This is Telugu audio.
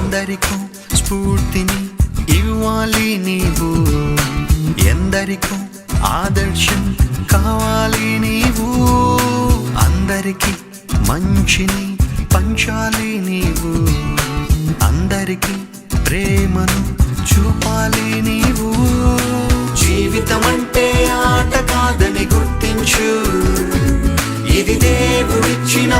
అందరికీ స్ఫూర్తిని ఇవ్వాలి నీవు. ఎందరికీ ఆదర్శం కావాలి నీవు. అందరికీ మంచిని పంచాలి నీవు. అందరికీ ప్రేమను చూపాలి నీవు. జీవితం అంటే ఆట కాదని గుర్తించు. ఇది దేవుడిచ్చిన